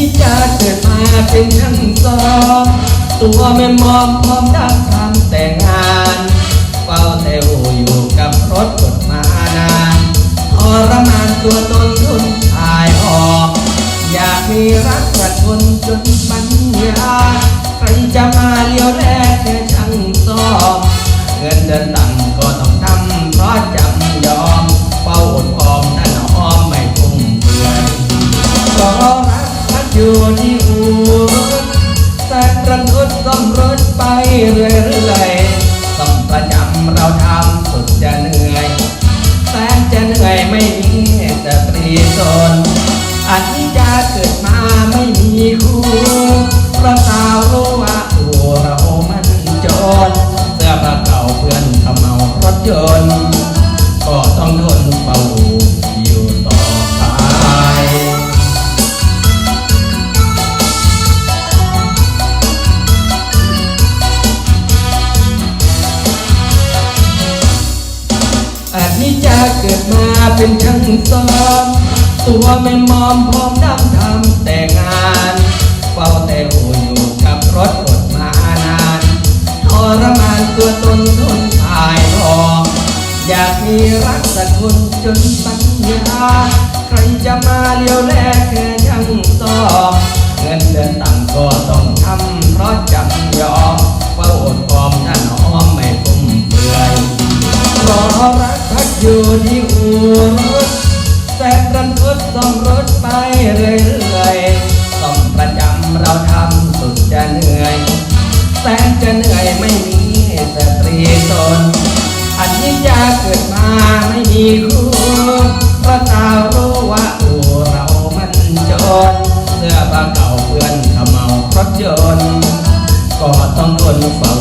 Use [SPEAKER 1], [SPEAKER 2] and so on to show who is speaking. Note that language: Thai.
[SPEAKER 1] นี้จะเกิดมาเป็นช่างสองตัวไม่มอมพร้อมดังทำแต่งานเฝ้าแต่อยู่กับรถกดมานานทรมานตัวตนทุนทายออก อยากมีรักกระทนจนปัญญาใครจะมาเลี้ยวแลแค่ช่างสอเงินเดือนต่ำก็ต้องทำเพราะจำ อยู่ที่อู่รถแต่รันทดซ่อมรถไปเรื่อยๆต้องประจำเราทำสุดจะเหนื่อยแสนจะเหนื่อยไม่มีสตรีสนอันจะเกิดมาไม่มีคู่เพราะสาวรู้ว่าตัวเรามันจนเสื้อผ้าเก่าเพื่อนเขาเมารถยนต์ก็ต้องทนเป่า อาจนี้จะเกิดมาเป็นช่างซ้อมตัวไม่มอมพร้อมดำทำแต่งานเฝ้าแต่โออยู่กับรถกดมานานทรมานตัวตนทนทายทองอยากมีรักสักคนจนสัญญา ใครจะมาเลี้ยวแล ที่อู่รถแต่รันทดซ้อมรถไปเรื่อยๆซ้อมประจำเราทำสุดจะเหนื่อยแสนจะเหนื่อยไม่มีแต่ตรีตนอันนี้จะเกิดมาไม่มีคู่เพราะตาวรู้ว่าอูเรามันจนเสื้อผ้าเก่าเพื่อนทำเมาเพราะจนต์ก็ต้องทนเฝ้า